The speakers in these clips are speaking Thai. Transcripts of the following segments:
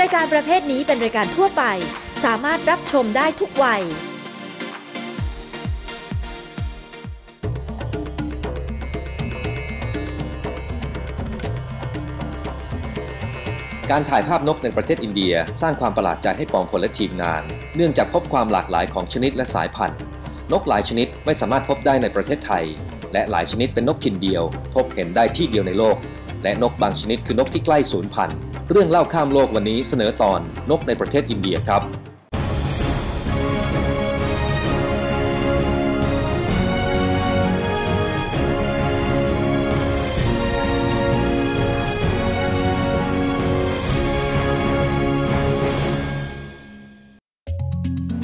รายการประเภทนี้เป็นรายการทั่วไป สามารถรับชมได้ทุกวัยการถ่ายภาพนกในประเทศอินเดีย สร้างความประหลาดใจให้ปองพลและทีมงาน เนื่องจากพบความหลากหลายของชนิดและสายพันธุ์ นกหลายชนิดไม่สามารถพบได้ในประเทศไทย และหลายชนิดเป็นนกถิ่นเดียว พบเห็นได้ที่เดียวในโลก และนกบางชนิดคือนกที่ใกล้สูญพันธุ์ เรื่องเล่าข้ามโลกวันนี้เสนอตอนนกในประเทศอินเดียครับ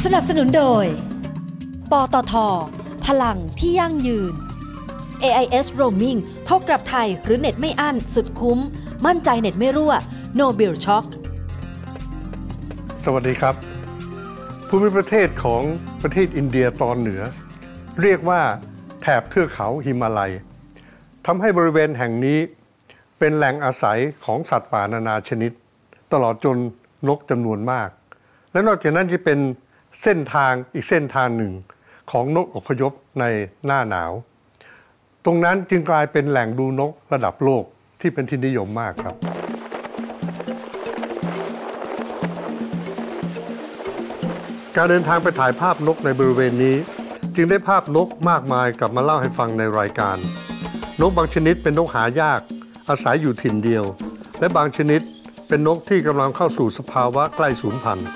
สนับสนุนโดย ปตท พลังที่ยั่งยืน AIS Roaming โทรกลับไทยหรือเน็ตไม่อั้นสุดคุ้ม มั่นใจเน็ตไม่รั่ว No Bill Shock สวัสดีครับ ภูมิประเทศของประเทศอินเดียตอนเหนือ เรียกว่าแถบเทือกเขาหิมาลัยทำให้บริเวณแห่งนี้เป็นแหล่งอาศัยของสัตว์ป่านานาชนิด ตลอดจนนกจำนวนมาก และนอกจากนั้นจะเป็นเส้นทางอีกเส้นทางหนึ่งของนกอพยพในหน้าหนาว ตรงนั้นจึงกลายเป็นแหล่งดูนกระดับโลกที่เป็นที่นิยมมากครับ การเดินทางไปถ่ายภาพนกในบริเวณนี้ จึงได้ภาพนกมากมายกลับมาเล่าให้ฟังในรายการ นกบางชนิดเป็นนกหายาก อาศัยอยู่ถิ่นเดียว และบางชนิดเป็นนกที่กำลังเข้าสู่สภาวะใกล้สูญพันธุ์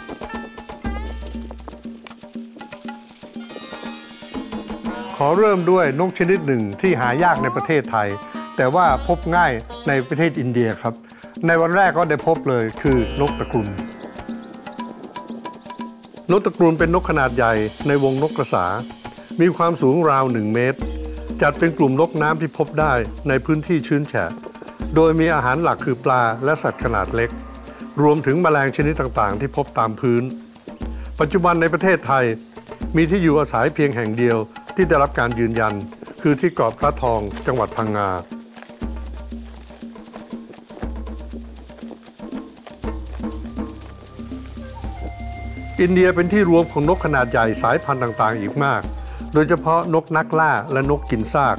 ขอเริ่มด้วยนกชนิดหนึ่งที่หายากในประเทศไทย แต่ว่าพบง่ายในประเทศอินเดียครับ ในวันแรกก็ได้พบเลยคือนกตะกรุม นกตะกรุมเป็นนกขนาดใหญ่ในวงนกกระสา มีความสูงราว 1 เมตร จัดเป็นกลุ่มนกน้ำที่พบได้ในพื้นที่ชื้นแฉะ โดยมีอาหารหลักคือปลาและสัตว์ขนาดเล็ก รวมถึงแมลงชนิดต่างๆ ที่พบตามพื้น ปัจจุบันในประเทศไทย มีที่อยู่อาศัยเพียงแห่งเดียวที่ได้รับการยืนยัน คือที่เกาะพระทองจังหวัดพังงา อินเดียเป็นที่รวมของนกขนาดใหญ่สายพันธุ์ต่างๆ อีกมาก โดยเฉพาะนกนักล่าและนกกินซาก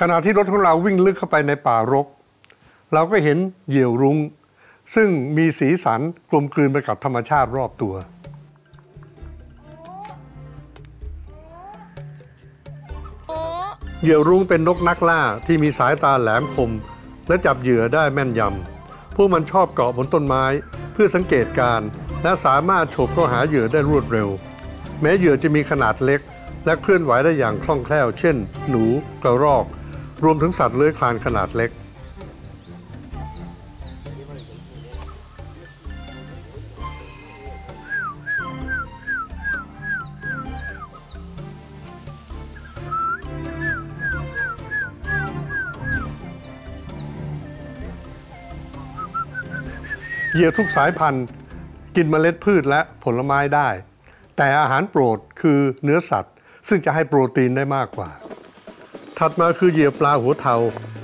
ขณะที่รถของเราวิ่งลึกเข้าไปในป่ารก เราก็เห็นเหยี่ยวรุง้ง ซึ่งมีสีสันกลมกลืนไปกับธรรมชาติรอบตัว เหยี่ยวรุ้งเป็นนกนักล่าที่มีสายตาแหลมคม และจับเหยื่อได้แม่นยำ พวกมันชอบเกาะบนต้นไม้เพื่อสังเกตการณ์และสามารถฉกเข้าหาเหยื่อได้รวดเร็ว แม้เหยื่อจะมีขนาดเล็ก และเคลื่อนไหวได้อย่างคล่องแคล่ว เช่น หนู กระรอก รวมถึงสัตว์เลื้อยคลานขนาดเล็ก เหยื่อทุกสายพันธุ์ กินเมล็ดพืชและผลไม้ได้ แต่อาหารโปรดคือเนื้อสัตว์ ซึ่งจะให้โปรตีนได้มากกว่า ถัดมาคือเหยื่อปลาหัวเทา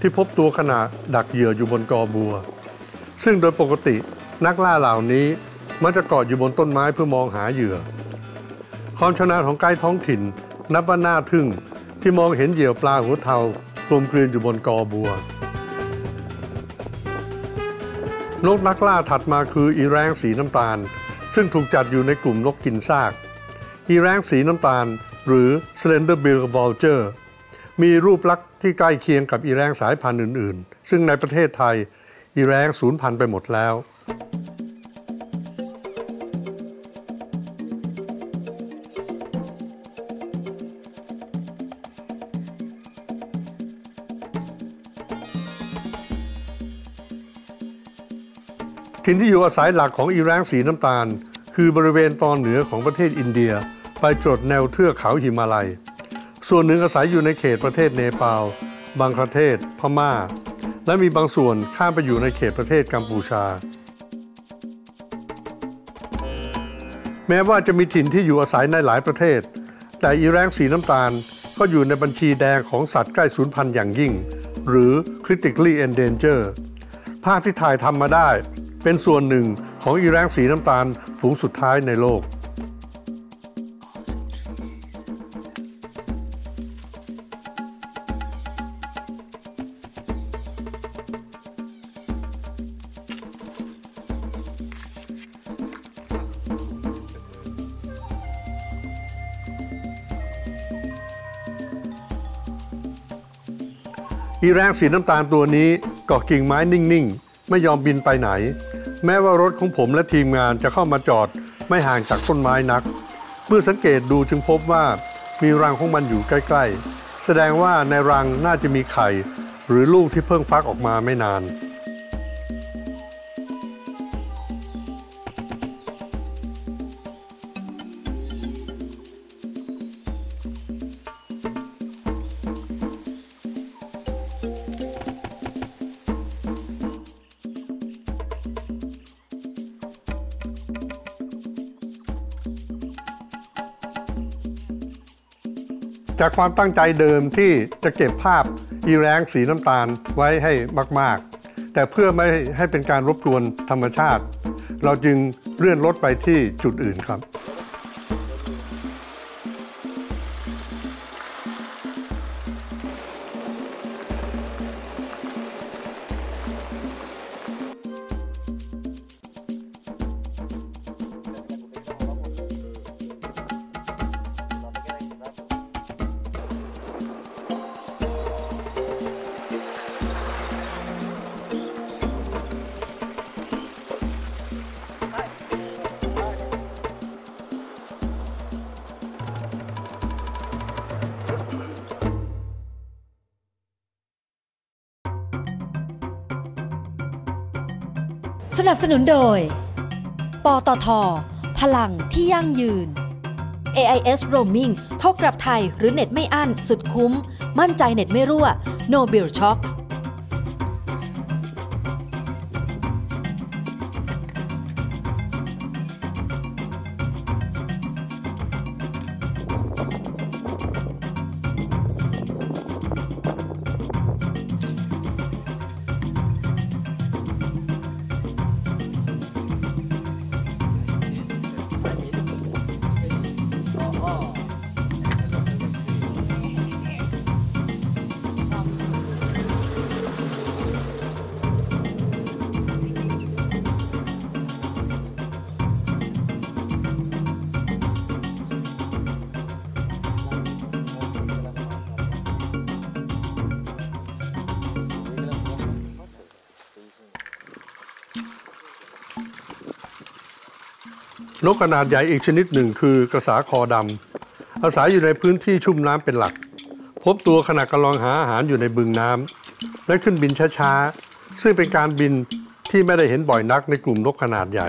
ที่พบตัวขนาดดักเหยื่ออยู่บนกอบัว ซึ่งโดยปกตินักล่าเหล่านี้มันจะเกาะอยู่บนต้นไม้เพื่อมองหาเหยื่อ ความชำนาญของไกด์ท้องถิ่น นับว่าน่าทึ่งที่มองเห็นเหยื่อปลาหัวเทากลมกลืนอยู่บนกอบัว นกนักล่าถัดมาคืออีแรงสีน้ำตาล ซึ่งถูกจัดอยู่ในกลุ่มนกกินซาก อีแรงสีน้ำตาล หรือ Slender Bill Vulture มีรูปลักษณ์ที่ใกล้เคียงกับอีแรงสายพันธุ์อื่น ๆ ซึ่งในประเทศไทย อีแรงสูญพันธุ์ไปหมดแล้ว ถิ่นที่อยู่อาศัยหลักของอีแรงสีน้ำตาล คือบริเวณตอนเหนือของประเทศอินเดีย ไปจดแนวเทือกเขาหิมาลัย ส่วนหนึ่งอาศัยอยู่ในเขตประเทศเนปาลบังคลาเทศ พมา่า และมีบางส่วนข้ามไปอยู่ในเขตประเทศกัมพูชา แม้ว่าจะมีถิ่นที่อยู่อาศัยในหลายประเทศ แต่อีแรงสีน้ำตาลก็อยู่ในบัญชีแดงของสัตว์ใกล้สูญพันธุ์อย่างยิ่ง หรือ critically endangered ภาพที่ถ่ายทำมาได้ เป็นส่วนหนึ่งของอีแรงสีน้ำตาลฝูงสุดท้ายในโลก อีแรงสีน้ำตาลตัวนี้เกาะกิ่งไม้นิ่ง ๆ ไม่ยอมบินไปไหน แม้ว่ารถของผมและทีมงานจะเข้ามาจอดไม่ห่างจากต้นไม้นัก เมื่อสังเกตดูจึงพบว่ามีรังของมันอยู่ใกล้ ๆ แสดงว่าในรังน่าจะมีไข่ หรือลูกที่เพิ่งฟักออกมาไม่นาน จากความตั้งใจเดิมที่จะเก็บภาพอีแรงสีน้ำตาลไว้ให้มาก ๆ แต่เพื่อไม่ให้เป็นการรบกวนธรรมชาติ เราจึงเลื่อนรถไปที่จุดอื่นครับ สนับสนุนโดย ปตท พลังที่ยั่งยืน AIS Roaming โทรกลับไทยหรือเน็ตไม่อั้นสุดคุ้ม มั่นใจเน็ตไม่รั่ว No Bill Shock นกขนาดใหญ่อีกชนิดหนึ่งคือกระสาคอดำอาศัยอยู่ในพื้นที่ชุ่มน้ำเป็นหลัก พบตัวขณะกำลังหาอาหารอยู่ในบึงน้ำและขึ้นบินช้าๆ ซึ่งเป็นการบินที่ไม่ได้เห็นบ่อยนักในกลุ่มนกขนาดใหญ่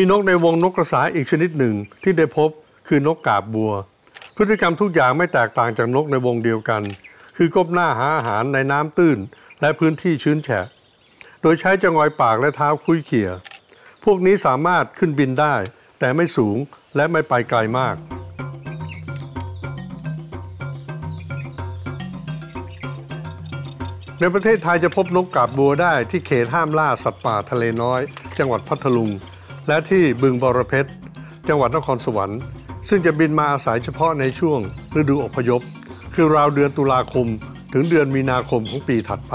มีนกในวงนกกระสาอีกชนิดหนึ่งที่ได้พบคือนกกาบบัว พฤติกรรมทุกอย่างไม่แตกต่างจากนกในวงเดียวกัน คือก้มหน้าหาอาหารในน้ำตื้น และพื้นที่ชื้นแฉะ โดยใช้จงอยปากและเท้าคุยเขี่ย พวกนี้สามารถขึ้นบินได้ แต่ไม่สูงและไม่ไปไกลมากในประเทศไทยจะพบนกกาบบัวได้ที่เขตห้ามล่าสัตว์ป่าทะเลน้อย จังหวัดพัทลุง และที่บึงบรเพชร จังหวัดนครสวรรค์ ซึ่งจะบินมาอาศัยเฉพาะในช่วงฤดูอพยพ คือราวเดือนตุลาคม ถึงเดือนมีนาคมของปีถัดไป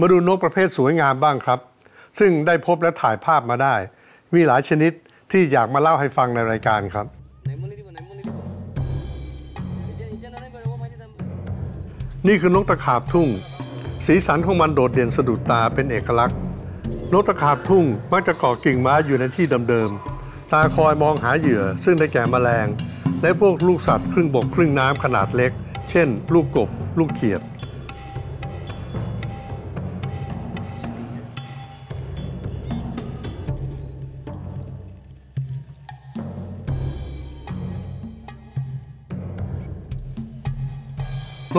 มาดูนกประเภทสวยงามบ้างครับ ซึ่งได้พบและถ่ายภาพมาได้ มีหลายชนิดที่อยากมาเล่าให้ฟังในรายการครับ นี่คือนกตะขาบทุ่ง สีสันของมันโดดเด่นสะดุดตาเป็นเอกลักษณ์นกตะขาบทุ่งมักจะเกาะกิ่งไม้อยู่ในที่เดิมๆตาคอยมองหาเหยื่อ ซึ่งได้แก่แมลง และพวกลูกสัตว์ครึ่งบกครึ่งน้ำขนาดเล็ก เช่น ลูกกบ ลูกเขียด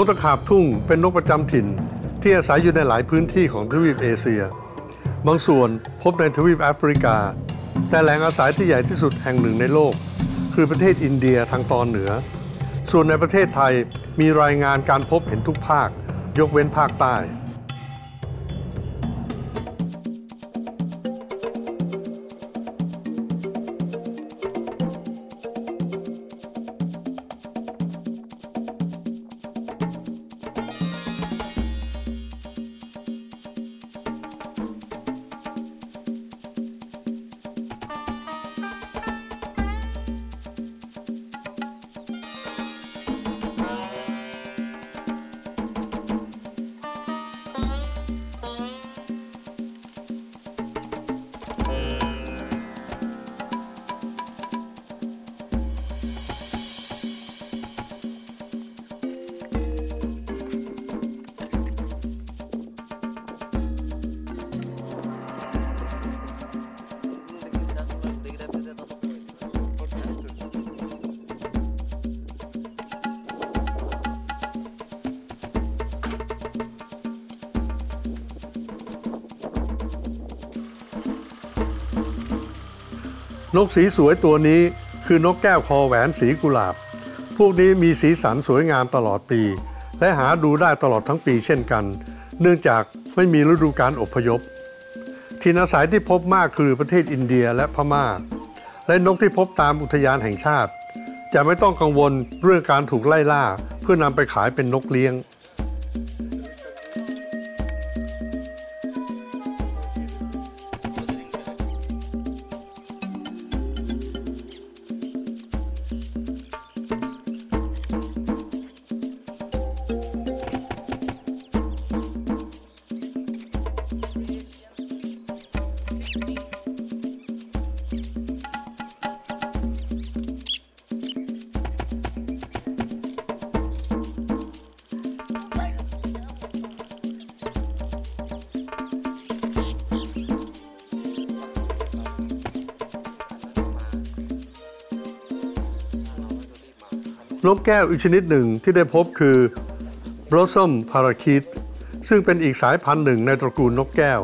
กตะขาบทุ่งเป็นนกประจำถิ่น ที่อาศัยอยู่ในหลายพื้นที่ของทวีปเอเชีย บางส่วนพบในทวีปแอฟริกา แต่แหล่งอาศัยที่ใหญ่ที่สุดแห่งหนึ่งในโลก คือประเทศอินเดียทางตอนเหนือ ส่วนในประเทศไทยมีรายงานการพบเห็นทุกภาค ยกเว้นภาคใต้ นกสีสวยตัวนี้คือนกแก้วคอแหวนสีกุหลาบ พวกนี้มีสีสันสวยงามตลอดปี และหาดูได้ตลอดทั้งปีเช่นกัน เนื่องจากไม่มีฤดูการอพยพทินอาศัยที่พบมากคือประเทศอินเดียและพม่า และนกที่พบตามอุทยานแห่งชาติ จะไม่ต้องกังวลเรื่องการถูกไล่ล่าเพื่อนำไปขายเป็นนกเลี้ยง นกแก้วอีกชนิดหนึ่งที่ได้พบคือ Blossom Parakeet ซึ่งเป็นอีกสายพันธุ์หนึ่งในตระกูลนกแก้ว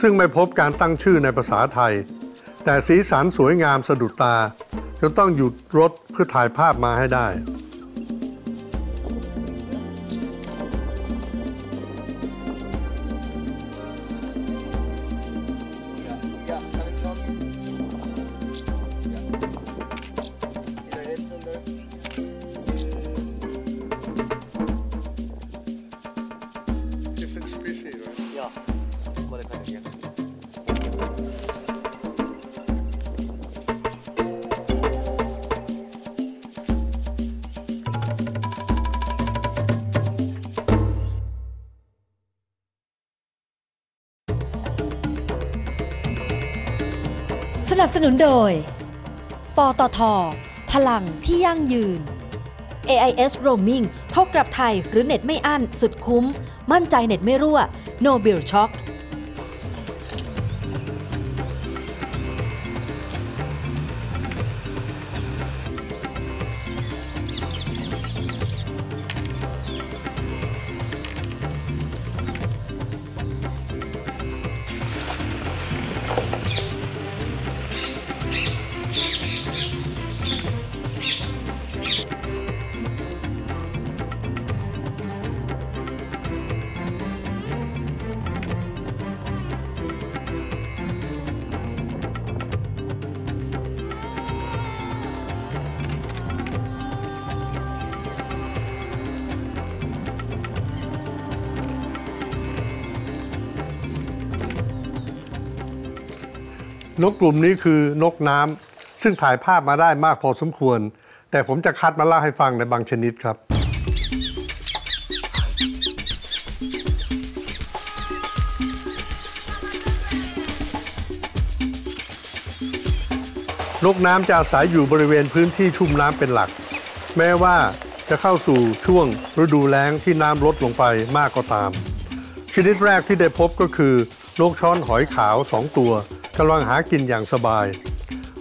ซึ่งไม่พบการตั้งชื่อในภาษาไทย แต่สีสันสวยงามสะดุดตาจนต้องหยุดรถเพื่อถ่ายภาพมาให้ได้ Dobra, wolę pewnie. สนับสนุนโดย ปตท พลังที่ยั่งยืน AIS Roaming เข้ากลับไทยหรือเน็ตไม่อั้นสุดคุ้ม มั่นใจเน็ตไม่รั่ว No Shock นกกลุ่มนี้คือนกน้ำซึ่งถ่ายภาพมาได้มากพอสมควร แต่ผมจะคัดมาเล่าให้ฟังในบางชนิดครับ นกน้ำจะอาศัยอยู่บริเวณพื้นที่ชุ่มน้ำเป็นหลัก แม้ว่าจะเข้าสู่ช่วงฤดูแล้งที่น้ำลดลงไปมากก็ตาม ชนิดแรกที่ได้พบก็คือนกช้อนหอยขาวสองตัว กำลังหากินอย่างสบาย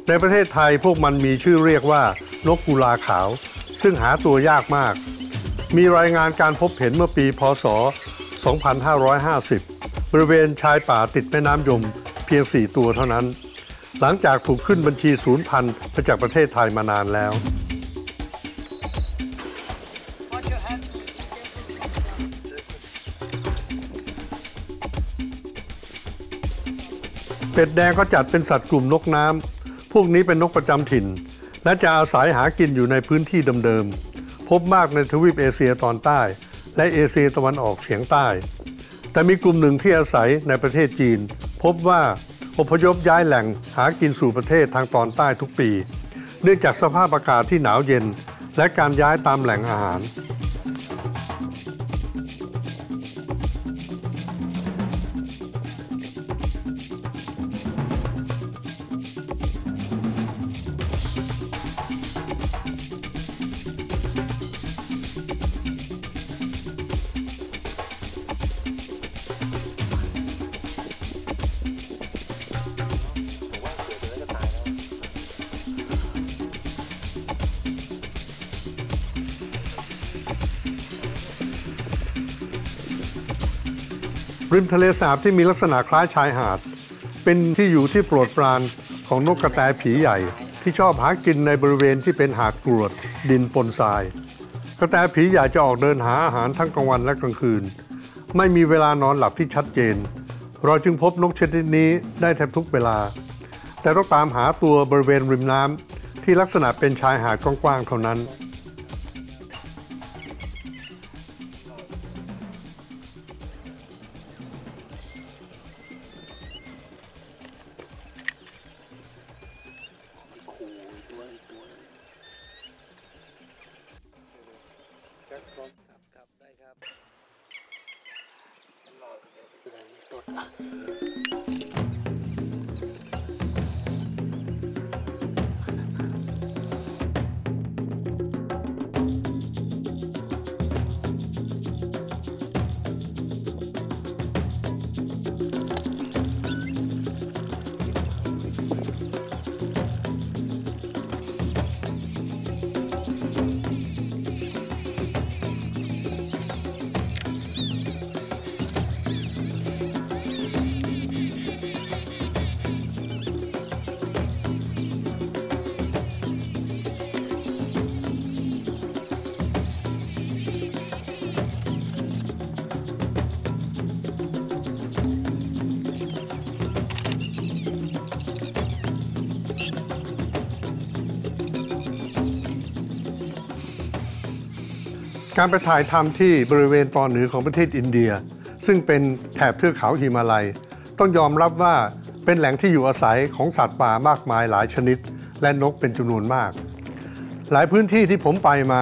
ในประเทศไทยพวกมันมีชื่อเรียกว่านกกุลาขาว ซึ่งหาตัวยากมาก มีรายงานการพบเห็นเมื่อปีพศ 2550 บริเวณชายป่าติดแม่น้ำยมเพียง 4 ตัวเท่านั้น หลังจากถูกขึ้นบัญชีศูนย์พันธุ์มาจากประเทศไทยมานานแล้ว เป็ดแดงก็จัดเป็นสัตว์กลุ่มนกน้ำ พวกนี้เป็นนกประจำถิ่น และจะอาศัยหากินอยู่ในพื้นที่เดิมๆ พบมากในทวีปเอเชียตอนใต้ และเอเชียตะวันออกเฉียงใต้ แต่มีกลุ่มหนึ่งที่อาศัยในประเทศจีน พบว่าอพยพย้ายแหล่งหากินสู่ประเทศทางตอนใต้ทุกปี เนื่องจากสภาพอากาศที่หนาวเย็น และการย้ายตามแหล่งอาหาร ริมทะเลสาบที่มีลักษณะคล้ายชายหาด เป็นที่อยู่ที่โปรดปรานของนกกระแตผีใหญ่ ที่ชอบหากินในบริเวณที่เป็นหาดกรวด ดินปนทราย กระแตผีใหญ่จะออกเดินหาอาหารทั้งกลางวันและกลางคืน ไม่มีเวลานอนหลับที่ชัดเจน เราจึงพบนกชนิดนี้ได้แทบทุกเวลา แต่ต้องตามหาตัวบริเวณริมน้ำที่ลักษณะเป็นชายหาดกว้างๆเท่านั้น การไปถ่ายทำที่บริเวณตอนเหนือของประเทศอินเดีย ซึ่งเป็นแถบเทือกเขาหิมาลัย ต้องยอมรับว่าเป็นแหล่งที่อยู่อาศัยของสัตว์ป่ามากมายหลายชนิด และนกเป็นจำนวนมาก หลายพื้นที่ที่ผมไปมา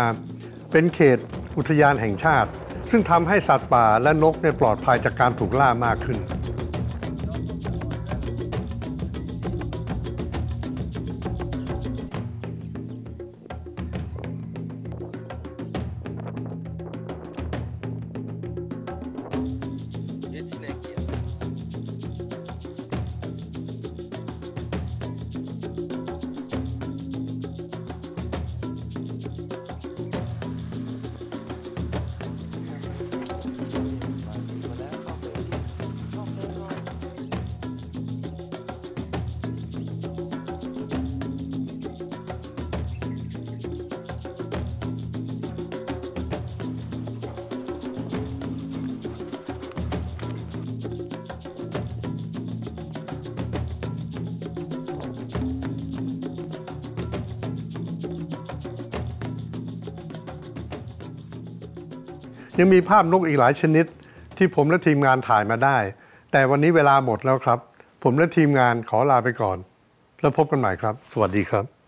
เป็นเขตอุทยานแห่งชาติ ซึ่งทำให้สัตว์ป่าและนกเนี่ยปลอดภัยจากการถูกล่ามากขึ้น ยังมีภาพนกอีกหลายชนิด ที่ผมและทีมงานถ่ายมาได้ แต่วันนี้เวลาหมดแล้วครับ ผมและทีมงานขอลาไปก่อน แล้วพบกันใหม่ครับ สวัสดีครับ